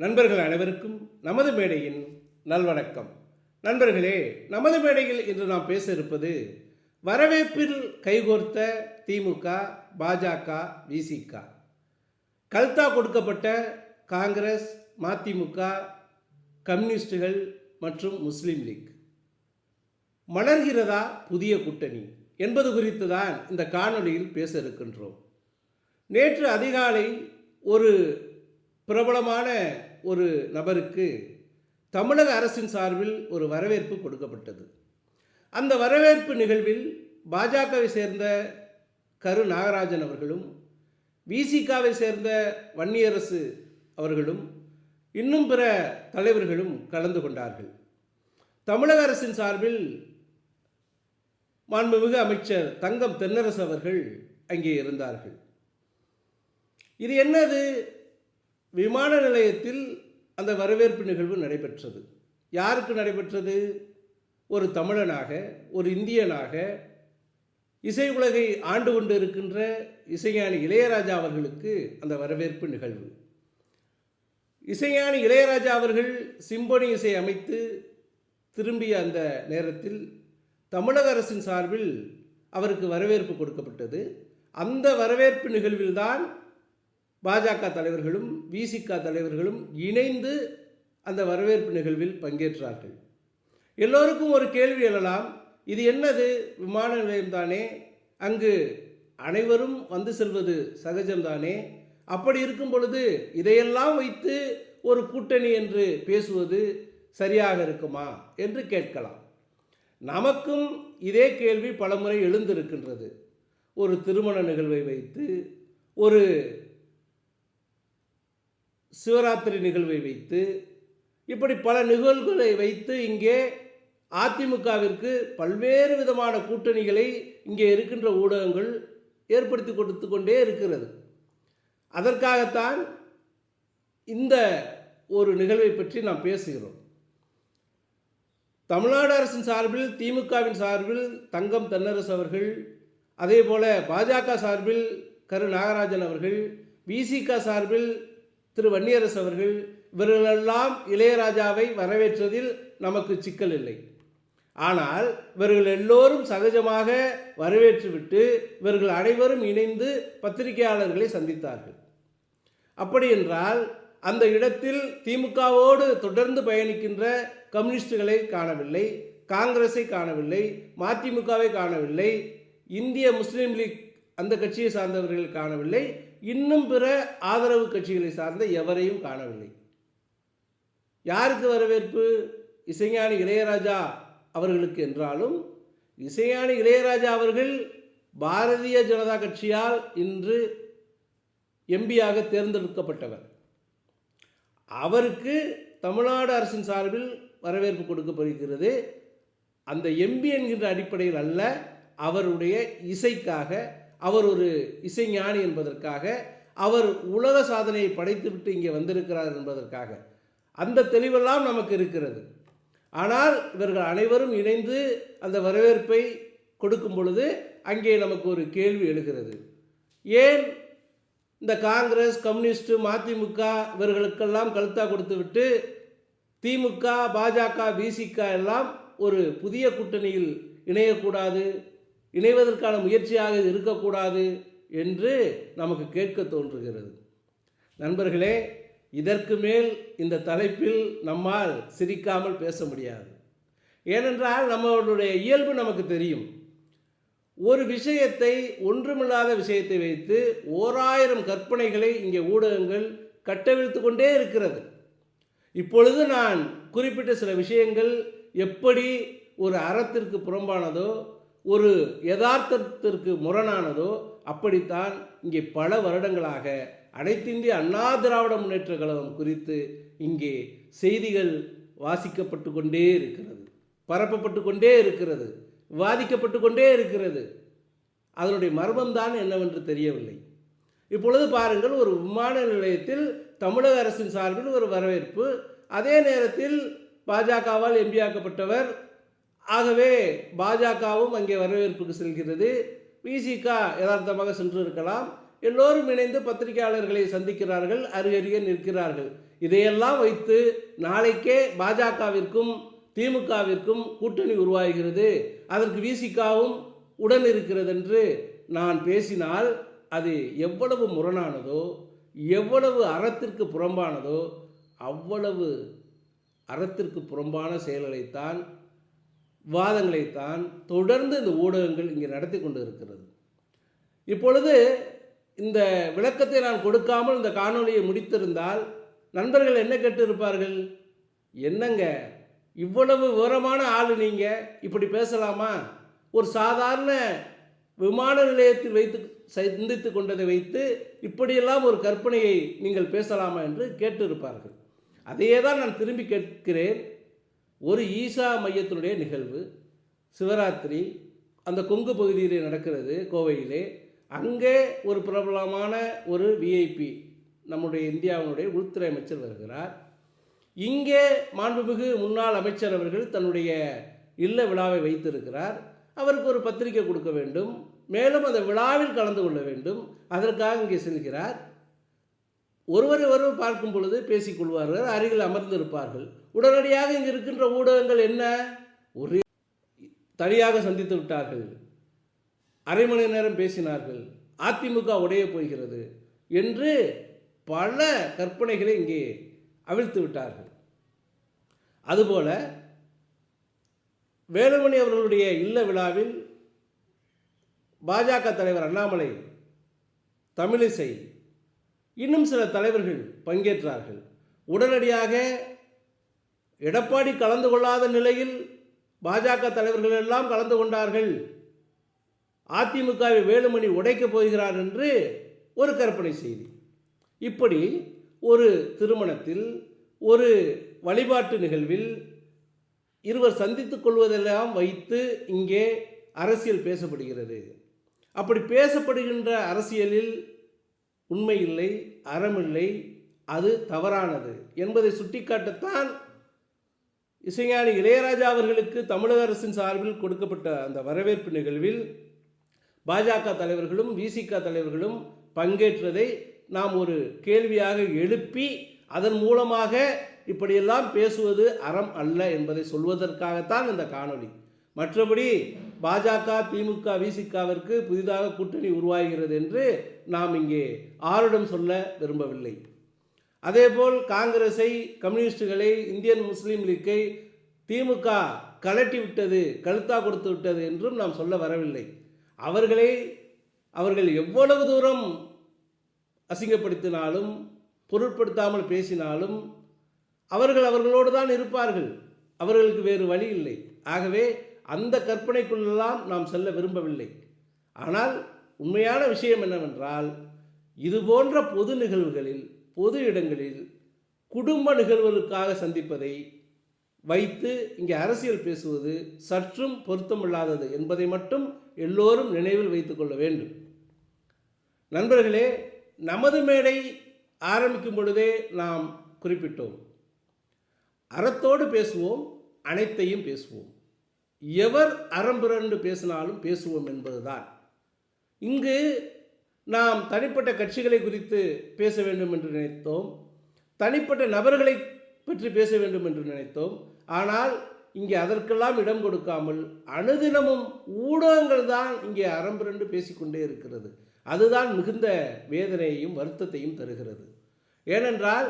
நண்பர்கள் அனைவருக்கும் நமது மேடையின் நல்வணக்கம். நண்பர்களே நமது மேடையில் இன்று நாம் பேச இருப்பது வரவேற்பில் கைகோர்த்த திமுக பாஜக விசிக. கல்தா கொடுக்கப்பட்ட காங்கிரஸ் மதிமுக கம்யூனிஸ்டுகள் மற்றும் முஸ்லீம் லீக். மலர்கிறதா புதிய கூட்டணி என்பது குறித்து தான் இந்த காணொளியில் பேச இருக்கின்றோம். நேற்று அதிகாலை ஒரு பிரபலமான ஒரு நபருக்கு தமிழக அரசின் சார்பில் ஒரு வரவேற்பு கொடுக்கப்பட்டது. அந்த வரவேற்பு நிகழ்வில் பாஜகவை சேர்ந்த கரு நாகராஜன் அவர்களும் விசிகாவை சேர்ந்த வன்னியரசு அவர்களும் இன்னும் பிற தலைவர்களும் கலந்து கொண்டார்கள். தமிழக அரசின் சார்பில் மாண்புமிகு அமைச்சர் தங்கம் தென்னரசு அவர்கள் அங்கே இருந்தார்கள். இது என்னது? விமான நிலையத்தில் அந்த வரவேற்பு நிகழ்வு நடைபெற்றது. யாருக்கு நடைபெற்றது? ஒரு தமிழனாக ஒரு இந்தியனாக இசை உலகை ஆண்டு கொண்டு இருக்கின்ற இசைஞானி இளையராஜா அவர்களுக்கு அந்த வரவேற்பு நிகழ்வு. இசைஞானி இளையராஜா அவர்கள் சிம்பொனி இசை அமைத்து திரும்பிய அந்த நேரத்தில் தமிழக அரசின் சார்பில் அவருக்கு வரவேற்பு கொடுக்கப்பட்டது. அந்த வரவேற்பு நிகழ்வில்தான் பாஜக தலைவர்களும் விசிக தலைவர்களும் இணைந்து அந்த வரவேற்பு நிகழ்வில் பங்கேற்றார்கள். எல்லோருக்கும் ஒரு கேள்வி எழலாம். இது என்னது? விமான நிலையம் தானே. அங்கு அனைவரும் வந்து செல்வது சகஜம்தானே அப்படி இருக்கும் பொழுது இதையெல்லாம் வைத்து ஒரு கூட்டணி என்று பேசுவது சரியாக இருக்குமா என்று கேட்கலாம். நமக்கும் இதே கேள்வி பலமுறை எழுந்திருக்கின்றது. ஒரு திருமண நிகழ்வை வைத்து ஒரு சிவராத்திரி நிகழ்வை வைத்து இப்படி பல நிகழ்வுகளை வைத்து இங்கே அதிமுகவிற்கு பல்வேறு விதமான கூட்டணிகளை இங்கே இருக்கின்ற ஊடகங்கள் ஏற்படுத்தி கொடுத்து கொண்டே இருக்கிறது. அதற்காகத்தான் இந்த ஒரு நிகழ்வை பற்றி நாம் பேசுகிறோம். தமிழ்நாடு அரசின் சார்பில் திமுகவின் சார்பில் தங்கம் தென்னரசு அவர்கள் அதே போல பாஜக சார்பில் கரு நாகராஜன் அவர்கள் விசிக சார்பில் திரு வன்னியரசு அவர்கள் இவர்களெல்லாம் இளையராஜாவை வரவேற்றதில் நமக்கு சிக்கல் இல்லை. ஆனால் இவர்கள் எல்லோரும் சகஜமாக வரவேற்றுவிட்டு இவர்கள் அனைவரும் இணைந்து பத்திரிகையாளர்களை சந்தித்தார்கள். அப்படி என்றால் அந்த இடத்தில் திமுகவோடு தொடர்ந்து பயணிக்கின்ற கம்யூனிஸ்டுகளை காணவில்லை காங்கிரஸை காணவில்லை மதிமுகவை காணவில்லை இந்திய முஸ்லீம் லீக் அந்த கட்சியை சார்ந்தவர்கள் காணவில்லை இன்னும் பிற ஆதரவு கட்சிகளை சார்ந்த எவரையும் காணவில்லை. யாருக்கு வரவேற்பு? இசைஞானி இளையராஜா அவர்களுக்கு என்றாலும் இசைஞானி இளையராஜா அவர்கள் பாரதிய ஜனதா கட்சியால் இன்று எம்பியாக தேர்ந்தெடுக்கப்பட்டவர். அவருக்கு தமிழ்நாடு அரசின் சார்பில் வரவேற்பு கொடுக்கப்படுகிறது. அந்த எம்பி என்கின்ற அடிப்படையில் அல்ல அவருடைய இசைக்காக அவர் ஒரு இசைஞானி என்பதற்காக அவர் உலக சாதனையை படைத்துவிட்டு இங்கே வந்திருக்கிறார் என்பதற்காக. அந்த தெளிவெல்லாம் நமக்கு இருக்கிறது. ஆனால் இவர்கள் அனைவரும் இணைந்து அந்த வரவேற்பை கொடுக்கும் பொழுது அங்கே நமக்கு ஒரு கேள்வி எழுகிறது. ஏன் இந்த காங்கிரஸ் கம்யூனிஸ்ட் மதிமுக இவர்களுக்கெல்லாம் கழுத்தா கொடுத்துவிட்டு திமுக பாஜக விசிக எல்லாம் ஒரு புதிய கூட்டணியில் இணையக்கூடாது? இணைவதற்கான முயற்சியாக இது இருக்கக்கூடாது என்று நமக்கு கேட்க தோன்றுகிறது. நண்பர்களே இதற்கு மேல் இந்த தலைப்பில் நம்மால் சிரிக்காமல் பேச முடியாது. ஏனென்றால் நம்மளுடைய இயல்பு நமக்கு தெரியும். ஒரு விஷயத்தை ஒன்றுமில்லாத விஷயத்தை வைத்து ஓராயிரம் கற்பனைகளை இங்கே ஊடகங்கள் கட்டவிழ்த்து கொண்டே இருக்கிறது. இப்பொழுது நான் குறிப்பிட்ட சில விஷயங்கள் எப்படி ஒரு அறத்திற்கு புறம்பானதோ ஒரு யதார்த்தத்திற்கு முரணானதோ அப்படித்தான் இங்கே பல வருடங்களாக அனைத்திந்திய அண்ணா திராவிட முன்னேற்ற கழகம் குறித்து இங்கே செய்திகள் வாசிக்கப்பட்டு கொண்டே இருக்கிறது. பரப்பப்பட்டு கொண்டே இருக்கிறது. விவாதிக்கப்பட்டு கொண்டே இருக்கிறது. அதனுடைய மர்மம்தான் என்னவென்று தெரியவில்லை. இப்பொழுது பாருங்கள் ஒரு விமான நிலையத்தில் தமிழக அரசின் சார்பில் ஒரு வரவேற்பு. அதே நேரத்தில் பாஜகவால் எம்பியாக்கப்பட்டவர் ஆகவே பாஜகவும் அங்கே வரவேற்புக்கு செல்கிறது. விசிக யதார்த்தமாக சென்று இருக்கலாம் எல்லோரும் இணைந்து பத்திரிகையாளர்களை சந்திக்கிறார்கள் அருகருகே நிற்கிறார்கள். இதையெல்லாம் வைத்து நாளைக்கே பாஜகவிற்கும் திமுகவிற்கும் கூட்டணி உருவாகிறது. அதற்கு விசிகாவும் உடன் இருக்கிறது என்று நான் பேசினால் அது எவ்வளவு முரணானதோ எவ்வளவு அறத்திற்கு புறம்பானதோ அவ்வளவு அறத்திற்கு புறம்பான செயல்களைத்தான் வாதங்களைத்தான் தொடர்ந்து இந்த ஊடகங்கள் இங்கே நடத்தி கொண்டு இருக்கிறது. இப்பொழுது இந்த விளக்கத்தை நான் கொடுக்காமல் இந்த காணொலியை முடித்திருந்தால் நண்பர்கள் என்ன கேட்டிருப்பார்கள்? என்னங்க இவ்வளவு விவரமான ஆள் நீங்கள் இப்படி பேசலாமா? ஒரு சாதாரண விமான நிலையத்தில் வைத்து சிந்தித்து கொண்டதை வைத்து இப்படியெல்லாம் ஒரு கற்பனையை நீங்கள் பேசலாமா என்று கேட்டிருப்பார்கள். அதையே தான் நான் திரும்பி கேட்கிறேன். ஒரு ஈசா மையத்தினுடைய நிகழ்வு சிவராத்திரி அந்த கொங்கு பகுதியிலே நடக்கிறது கோவையிலே. அங்கே ஒரு பிரபலமான ஒரு விஐபி நம்முடைய இந்தியாவினுடைய உள்துறை அமைச்சர் வருகிறார். இங்கே மாண்புமிகு முன்னாள் அமைச்சர் அவர்கள் தன்னுடைய இல்ல விழாவை வைத்திருக்கிறார். அவருக்கு ஒரு பத்திரிக்கை கொடுக்க வேண்டும். மேலும் அந்த விழாவில் கலந்து கொள்ள வேண்டும். அதற்காக இங்கே செல்கிறார். ஒருவரை ஒருவர் பார்க்கும் பொழுது பேசிக்கொள்வார்கள் அருகில் அமர்ந்திருப்பார்கள். உடனடியாக இங்கு இருக்கின்ற ஊடகங்கள் என்ன? ஒரே தனியாக சந்தித்து விட்டார்கள். அரை மணி நேரம் பேசினார்கள். அதிமுக உடைய போகிறது என்று பல கற்பனைகளை இங்கே அவிழ்த்து விட்டார்கள். அதுபோல வேலுமணி அவர்களுடைய இல்ல விழாவில் பாஜக தலைவர் அண்ணாமலை தமிழிசை இன்னும் சில தலைவர்கள் பங்கேற்றார்கள். உடனடியாக எடப்பாடி கலந்து கொள்ளாத நிலையில் பாஜக தலைவர்கள் எல்லாம் கலந்து கொண்டார்கள். அதிமுகவை வேலுமணி உடைக்கப் போகிறார் என்று ஒரு கற்பனை செய்தி. இப்படி ஒரு திருமணத்தில் ஒரு வழிபாட்டு நிகழ்வில் இருவர் சந்தித்துக் கொள்வதெல்லாம் வைத்து இங்கே அரசியல் பேசப்படுகிறது. அப்படி பேசப்படுகின்ற அரசியலில் உண்மை இல்லை அறமில்லை அது தவறானது என்பதை சுட்டிக்காட்டத்தான் இசைஞானி இளையராஜா அவர்களுக்கு தமிழக அரசின் சார்பில் கொடுக்கப்பட்ட அந்த வரவேற்பு நிகழ்வில் பாஜக தலைவர்களும் விசிக தலைவர்களும் பங்கேற்றதை நாம் ஒரு கேள்வியாக எழுப்பி அதன் மூலமாக இப்படியெல்லாம் பேசுவது அறம் அல்ல என்பதை சொல்வதற்காகத்தான் இந்த காணொளி. மற்றபடி பாஜக திமுக விசிகாவிற்கு புதிதாக கூட்டணி உருவாகிறது என்று நாம் இங்கே ஆருடம் சொல்ல விரும்பவில்லை. அதேபோல் காங்கிரஸை கம்யூனிஸ்டுகளை இந்தியன் முஸ்லீம் லீக்கை திமுக கலட்டி விட்டது கழுத்தா கொடுத்து விட்டது என்றும் நாம் சொல்ல வரவில்லை. அவர்களை அவர்கள் எவ்வளவு தூரம் அசிங்கப்படுத்தினாலும் பொருட்படுத்தாமல் பேசினாலும் அவர்கள் அவர்களோடு தான் இருப்பார்கள். அவர்களுக்கு வேறு வழி இல்லை. ஆகவே அந்த கற்பனைக்குள்ளெல்லாம் நாம் செல்ல விரும்பவில்லை. ஆனால் உண்மையான விஷயம் என்னவென்றால் இது போன்ற பொது நிகழ்வுகளில் பொது இடங்களில் குடும்ப நிகழ்வுகளுக்காக சந்திப்பதை வைத்து இங்கே அரசியல் பேசுவது சற்றும் பொருத்தமில்லாதது என்பதை மட்டும் எல்லோரும் நினைவில் வைத்துக்கொள்ள வேண்டும். நண்பர்களே நமது மேடை ஆரம்பிக்கும் பொழுதே நாம் குறிப்பிட்டோம். அறத்தோடு பேசுவோம் அனைத்தையும் பேசுவோம். எவர் அறம்பிரண்டு பேசினாலும் பேசுவோம் என்பதுதான். இங்கு நாம் தனிப்பட்ட கட்சிகளை குறித்து பேச வேண்டும் என்று நினைத்தோம். தனிப்பட்ட நபர்களை பற்றி பேச வேண்டும் என்று நினைத்தோம். ஆனால் இங்கே அதற்கெல்லாம் இடம் கொடுக்காமல் அனுதினமும் ஊடகங்கள் தான் இங்கே அறம்பிரண்டு பேசிக்கொண்டே இருக்கிறது. அதுதான் மிகுந்த வேதனையையும் வருத்தத்தையும் தருகிறது. ஏனென்றால்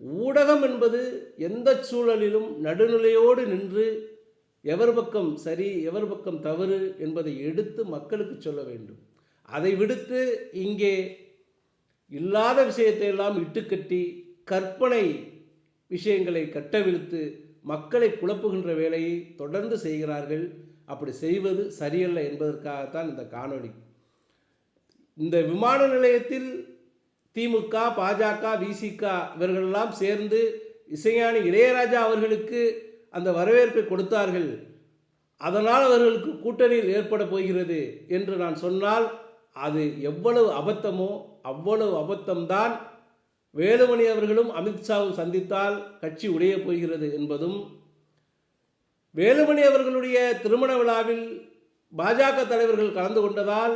ஊடகம் என்பது எந்த சூழலிலும் நடுநிலையோடு நின்று எவர் பக்கம் சரி எவர் பக்கம் தவறு என்பதை எடுத்து மக்களுக்கு சொல்ல வேண்டும். அதை விடுத்து இங்கே இல்லாத விஷயத்தை எல்லாம் இட்டுக்கட்டி கற்பனை விஷயங்களை கட்டவிழ்த்து மக்களை குழப்புகின்ற வேலையை தொடர்ந்து செய்கிறார்கள். அப்படி செய்வது சரியல்ல என்பதற்காகத்தான் இந்த காணொளி. இந்த விமான நிலையத்தில் திமுக பாஜக விசிக இவர்களெல்லாம் சேர்ந்து இசைஞானி இளையராஜா அவர்களுக்கு அந்த வரவேற்பை கொடுத்தார்கள். அதனால் அவர்களுக்கு கூட்டணியில் ஏற்பட போகிறது என்று நான் சொன்னால் அது எவ்வளவு அபத்தமோ அவ்வளவு அபத்தம்தான். வேலுமணி அவர்களும் அமித்ஷாவும் சந்தித்தால் கட்சி உடைய போகிறது என்பதும் வேலுமணி அவர்களுடைய திருமண விழாவில் பாஜக தலைவர்கள் கலந்து கொண்டதால்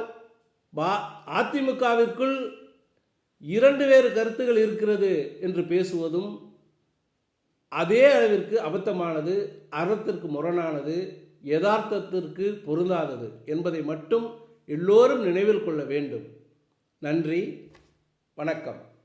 பா அதிமுகவிற்குள் இரண்டு வேறு கருத்துகள் இருக்கிறது என்று பேசுவதும் அதே அளவிற்கு அபத்தமானது அறத்திற்கு முரணானது யதார்த்தத்திற்கு பொருந்தாதது என்பதை மட்டும் எல்லோரும் நினைவில் கொள்ள வேண்டும். நன்றி வணக்கம்.